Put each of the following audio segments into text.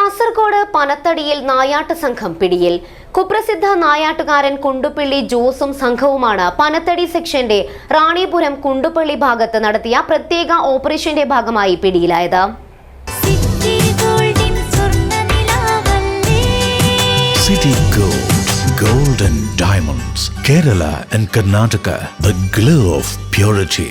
കാസർഗോഡ് പനത്തടിയിൽ നായാട്ട് സംഘം പിടിയിൽ. കുപ്രസിദ്ധ നായാട്ടുകാരൻ കുണ്ടുപള്ളി ജോസും സംഘവുമാണ് പനത്തടി സെക്ഷന്റെ റാണിപുരം കുണ്ടുപള്ളി ഭാഗത്ത് നടത്തിയ പ്രത്യേക ഓപ്പറേഷന്റെ ഭാഗമായി പിടിയിലായത്. City Gold, Gold and Diamonds, Kerala and Karnataka, the glow of purity.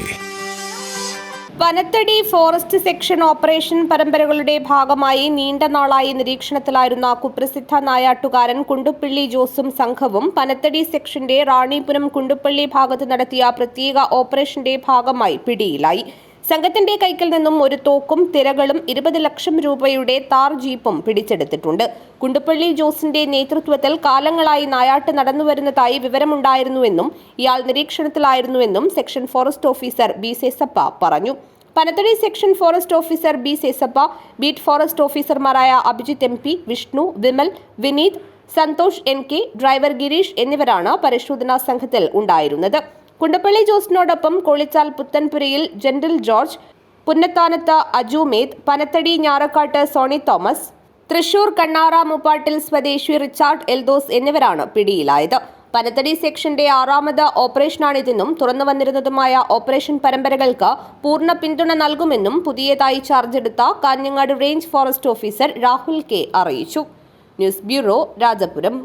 വനത്തടി ഫോറസ്റ്റ് സെക്ഷൻ ഓപ്പറേഷൻ പരമ്പരകളുടെ ഭാഗമായി നീണ്ട നാളായി നിരീക്ഷണത്തിലായിരുന്ന കുപ്രസിദ്ധ നായാട്ടുകാരൻ കുണ്ടുപ്പള്ളി ജോസും സംഘവും പനത്തടി സെക്ഷന്റെ റാണിപുരം കുണ്ടുപ്പള്ളി ഭാഗത്ത് നടത്തിയ പ്രത്യേക ഓപ്പറേഷന്റെ ഭാഗമായി പിടിയിലായി. സംഘത്തിന്റെ കൈക്കിൽ നിന്നും ഒരു തോക്കും തിരകളും ഇരുപത് ലക്ഷം രൂപയുടെ താർ ജീപ്പും പിടിച്ചെടുത്തിട്ടുണ്ട്. കുണ്ടുപ്പള്ളി ജോസിന്റെ നേതൃത്വത്തിൽ കാലങ്ങളായി നായാട്ട് നടന്നുവരുന്നതായി വിവരമുണ്ടായിരുന്നുവെന്നും ഇയാൾ നിരീക്ഷണത്തിലായിരുന്നുവെന്നും section forest officer B Sesappa പറഞ്ഞു. Panathady section forest officer B Sesappa beat forest ഓഫീസർമാരായ Abhijith M P Vishnu Vimal Vineeth Santhosh N K driver Girish എന്നിവരാണ് പരിശോധനാ സംഘത്തിൽ ഉണ്ടായിരുന്നത്. കുണ്ടപ്പള്ളി ജോസിനോടൊപ്പം കൊളിച്ചാൽ പുത്തൻപുരയിൽ ജനറൽ George Punnathanath അജുമേദ് Panathady Njarakkatt Sony Thomas Thrissur Kannara Muppattil സ്വദേശി റിച്ചാർഡ് എൽദോസ് എന്നിവരാണ് പിടിയിലായത്. പനത്തടി സെക്ഷന്റെ ആറാമത് ഓപ്പറേഷനാണിതെന്നും തുറന്നു വന്നിരുന്നതുമായ ഓപ്പറേഷൻ പരമ്പരകൾക്ക് പൂർണ പിന്തുണ നൽകുമെന്നും പുതിയതായി ചാർജ് എടുത്ത Kanhangad range forest officer Rahul K അറിയിച്ചു. News bureau Rajapuram.